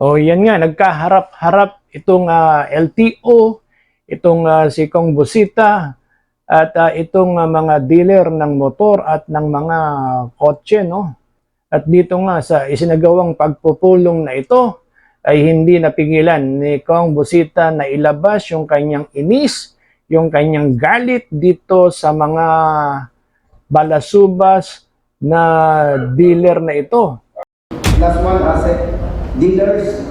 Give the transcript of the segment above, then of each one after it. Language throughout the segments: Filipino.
O yan nga, nagkaharap-harap itong ah, LTO, itong ah, si Kong Busita, at ah, itong ah, mga dealer ng motor at ng mga kotse, no? At dito nga sa isinagawang pagpupulong na ito, ay hindi napigilan ni Kong Busita na ilabas yung kanyang inis, yung kanyang galit dito sa mga balasubas na dealer na ito. Last one, asset. Dealers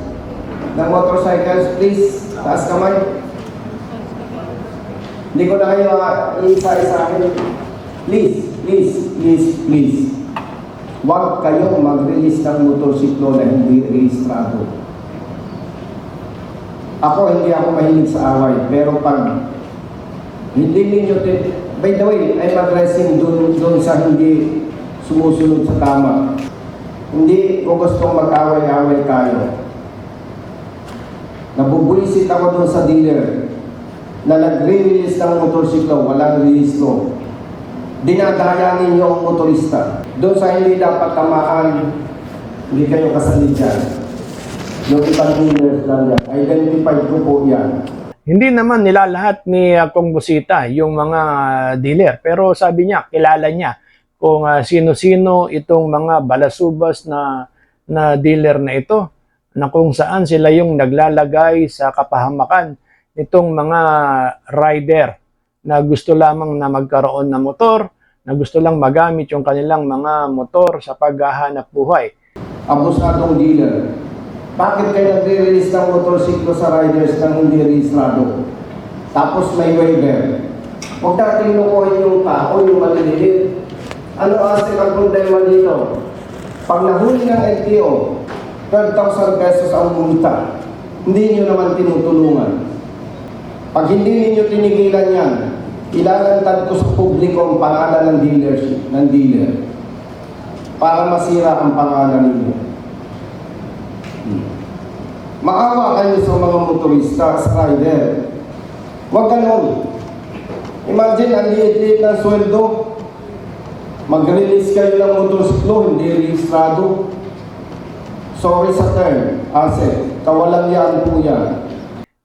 ng motorcycles, please, taas kamay. Hindi ko na kayo isa-isa akin. Please, please, please, please. Huwag kayong mag-release ng motorsiklo na hindi rehistrado. Ako, hindi ako mahilig sa away, pero pag hindi ninyo, by the way, I'm addressing dun, dun sa hindi sumusunod sa tama. Hindi ko gustong mag-away-away tayo. Nabubuisit ako doon sa dealer na nagre-release ng motorsiklo, walang rehistro. Dinadaya ninyo ang motorista. Doon sa hindi dapat tamaan, hindi kayo kasali dyan. Yung ibang dealers lang yan. Identified ko po yan. Hindi naman nilalahat ni uh, Kong Busita yung mga dealer. Pero sabi niya, kilala niya kung uh, sino-sino itong mga balasubas na, na dealer na ito na kung saan sila yung naglalagay sa kapahamakan nitong mga rider na gusto lamang na magkaroon ng motor, na gusto lang magamit yung kanilang mga motor sa paghahanap buhay. abusadong dealer. Bakit kayo nagre-release ng motorsiklo sa riders ng hindi rehistrado? Tapos may waiver. Huwag natin lukuhin yung tao, yung maliliit. Ano kasi ang problema dito? Pag nahuli ng LTO, 12,000 pesos ang multa. Hindi nyo naman tinutulungan. Pag hindi ninyo tinigilan yan, ilalantad ko sa publiko ang pangalan ng dealership, ng dealer para masira ang pangalan ninyo. Hmm. Maawa kayo sa mga motorista, sa rider. Huwag ganun. Imagine, ang liit-liit ng sweldo. Mag-release kayo ng motorsiklo, hindi rehistrado. Sorry sa term, asset. Kawalang yan po yan.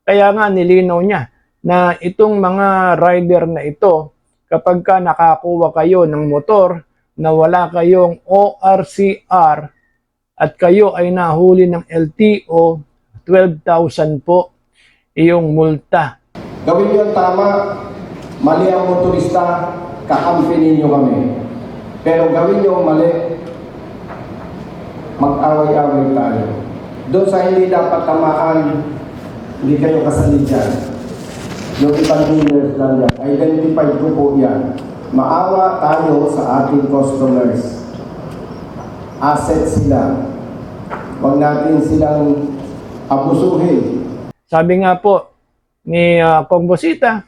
Kaya nga nilinaw niya na itong mga rider na ito, kapag ka nakakuha kayo ng motor na wala kayong ORCR at kayo ay nahuli ng LTO, 12,000 po iyong multa. Gawin niyo tama. Mali ang motorista, kakampi ninyo kami. Pero gawin niyo mali, mag-away-away tayo. Doon sa hindi dapat tamaan, hindi kayo kasali dyan. Yung ibang dealers lang yan. Identified ko po yan. Maawa tayo sa ating customers. Asset sila. Huwag natin silang abusuhin. Sabi nga po ni uh, Kong Bosita,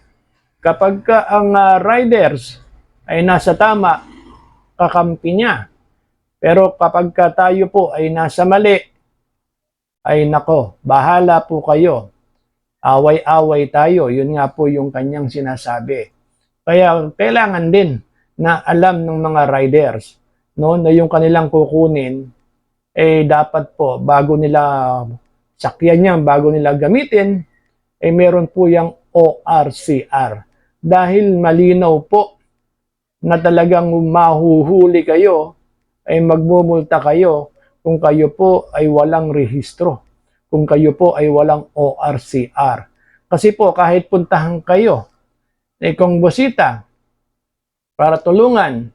kapag ka ang ah, riders ay nasa tama, kakampi niya. Pero kapag ka tayo po ay nasa mali, ay nako, bahala po kayo. Away-away tayo. Yun nga po yung kanyang sinasabi. Kaya kailangan din na alam ng mga riders no, na yung kanilang kukunin eh dapat po bago nila sakyan yan, bago nila gamitin, eh meron po yung ORCR. Dahil malinaw po na talagang mahuhuli kayo, ay magmumulta kayo kung kayo po ay walang rehistro, kung kayo po ay walang ORCR. Kasi po kahit puntahan kayo, eh kung busita, para tulungan,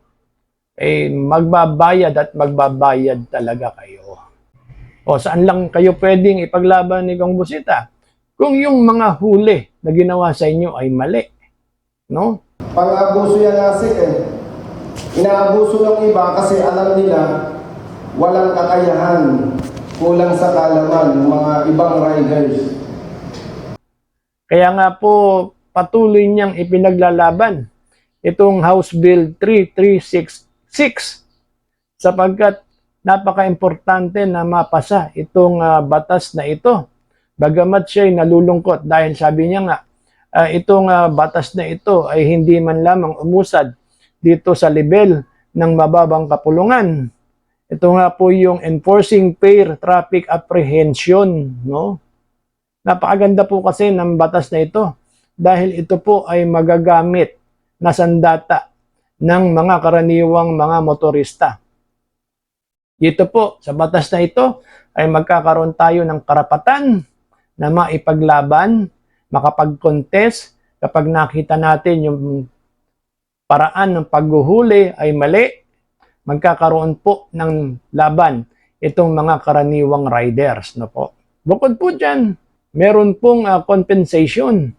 eh magbabayad at magbabayad talaga kayo. O saan lang kayo pwedeng ipaglaban ni Kong Busita? Kung yung mga huli na ginawa sa inyo ay mali. No? Pang-abuso yan asik eh. Inaabuso ng iba kasi alam nila walang kakayahan, kulang sa kalaman mga ibang riders. Kaya nga po patuloy niyang ipinaglalaban itong House Bill 3366 sapagkat napaka-importante na mapasa itong ah, batas na ito. Bagamat siya ay nalulungkot dahil sabi niya nga, ah, itong ah, batas na ito ay hindi man lamang umusad dito sa level ng mababang kapulungan, Ito nga po yung enforcing fair traffic apprehension, no? Napakaganda po kasi ng batas na ito dahil ito po ay magagamit na sandata ng mga karaniwang mga motorista. Dito po, sa batas na ito, ay magkakaroon tayo ng karapatan na maipaglaban, makapag-contest kapag nakita natin yung paraan ng paghuhuli ay mali, magkakaroon po ng laban itong mga karaniwang riders. No po. Bukod po dyan, meron pong ah, compensation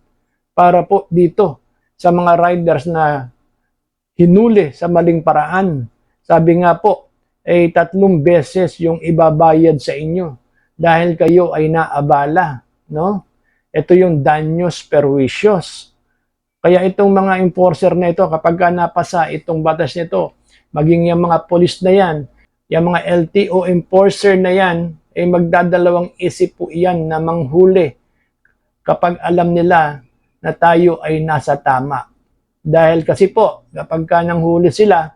para po dito sa mga riders na hinuli sa maling paraan. Sabi nga po, ay tatlong beses yung ibabayad sa inyo dahil kayo ay naabala, no? Ito yung daños perjuicios. Kaya itong mga enforcer na ito, kapag ka napasa itong batas nito, maging yung mga polis na yan, yung mga LTO enforcer na yan, ay magdadalawang isip po yan na manghuli kapag alam nila na tayo ay nasa tama. Dahil kasi po, kapag ka nanghuli sila,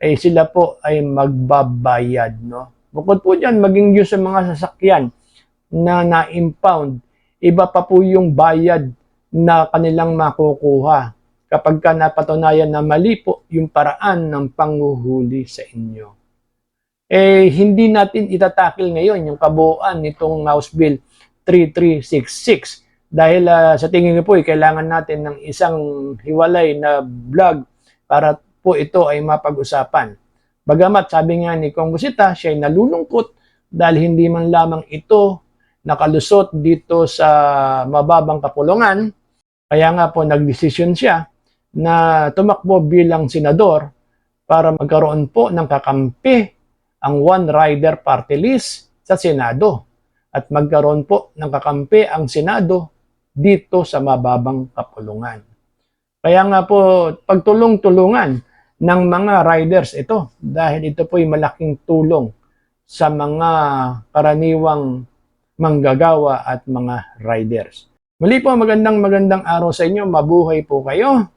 ay sila po ay magbabayad. No? Bukod po dyan, maging yung sa mga sasakyan na na-impound, iba pa po yung bayad na kanilang makukuha kapag ka napatunayan na mali po yung paraan ng panguhuli sa inyo. Eh, hindi natin itatakil ngayon yung kabuuan nitong House Bill 3366 dahil ah, sa tingin ko po, eh, kailangan natin ng isang hiwalay na vlog para po ito ay mapag-usapan. Bagamat sabi nga ni Kong Busita, siya ay nalulungkot dahil hindi man lamang ito nakalusot dito sa mababang kapulungan. Kaya nga po nagdesisyon siya na tumakbo bilang senador para magkaroon po ng kakampi ang One Rider Party List sa Senado at magkaroon po ng kakampi ang Senado dito sa mababang kapulungan. Kaya nga po pagtulong-tulungan ng mga riders ito dahil ito po ay malaking tulong sa mga karaniwang manggagawa at mga riders. Muli po magandang magandang araw sa inyo. Mabuhay po kayo.